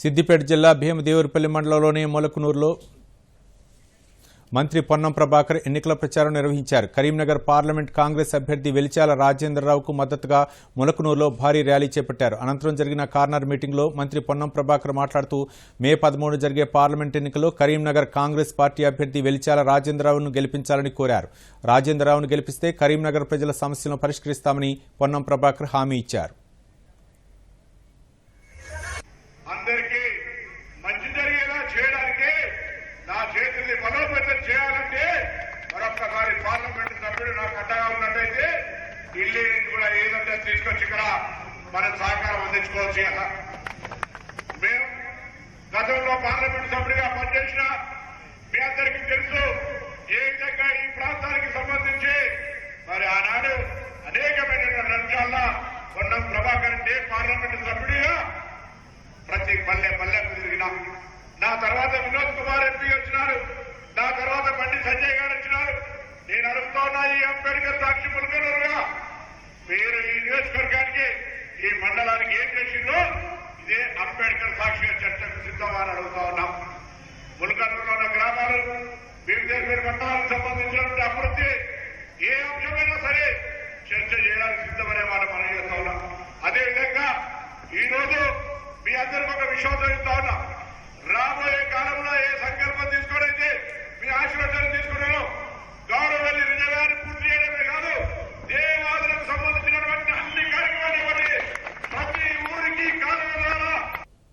సిద్దిపేట జిల్లా భీమదేవరిపల్లి మండలంలోని మొలకనూరులో మంత్రి పొన్నం ప్రభాకర్ ఎన్నికల ప్రచారం నిర్వహించారు. కరీంనగర్ పార్లమెంట్ కాంగ్రెస్ అభ్యర్థి వెలిచాల రాజేంద్రరావుకు మద్దతుగా ములకనూరులో భారీ ర్యాలీ చేపట్టారు. అనంతరం జరిగిన కార్నర్ మీటింగ్లో మంత్రి పొన్నం ప్రభాకర్ మాట్లాడుతూ మే పదమూడు జరిగే పార్లమెంట్ ఎన్నికల్లో కరీంనగర్ కాంగ్రెస్ పార్టీ అభ్యర్థి వెలిచాల రాజేంద్రరావును గెలిపించాలని కోరారు. రాజేంద్రరావును గెలిపిస్తే కరీంనగర్ ప్రజల సమస్యలను పరిష్కరిస్తామని పొన్నం ప్రభాకర్ హామీ ఇచ్చారు అందరికీ మంచి జరిగేలా చేయడానికి నా చేతుల్ని బలోపేతం చేయాలంటే మరొక్కసారి పార్లమెంట్ సభ్యుడు నాకు అడ్డగా ఉన్నట్టయితే ఢిల్లీ నుంచి కూడా ఏదంటే తీసుకొచ్చి ఇక్కడ మనం సహకారం అందించుకోవచ్చు కదా మేము గతంలో పార్లమెంట్ సభ్యుడిగా పనిచేసిన మీ అందరికీ తెలుసు ఏ విధంగా ఈ ప్రాంతానికి సంబంధించి మరి ఆనాడు అనేకమైన రంగాల్లో ఉన్న ప్రభాకర్ రెడ్డి పార్లమెంట్ సభ్యుడిగా చేసిందో ఇదే అంబేద్కర్ సాక్షిగా చర్చకు సిద్ధమని అడుగుతా ఉన్నాం. ములుగనూరులో ఉన్న గ్రామాలు భీమదేశ్వరి పట్టణాలకు సంబంధించినటువంటి అభివృద్ధి ఏ అంశమైనా సరే చర్చ చేయడానికి సిద్ధమనే మాట మనం చేస్తా ఉన్నాం. అదేవిధంగా ఈ రోజు మీ అందరికి ఒక విషయం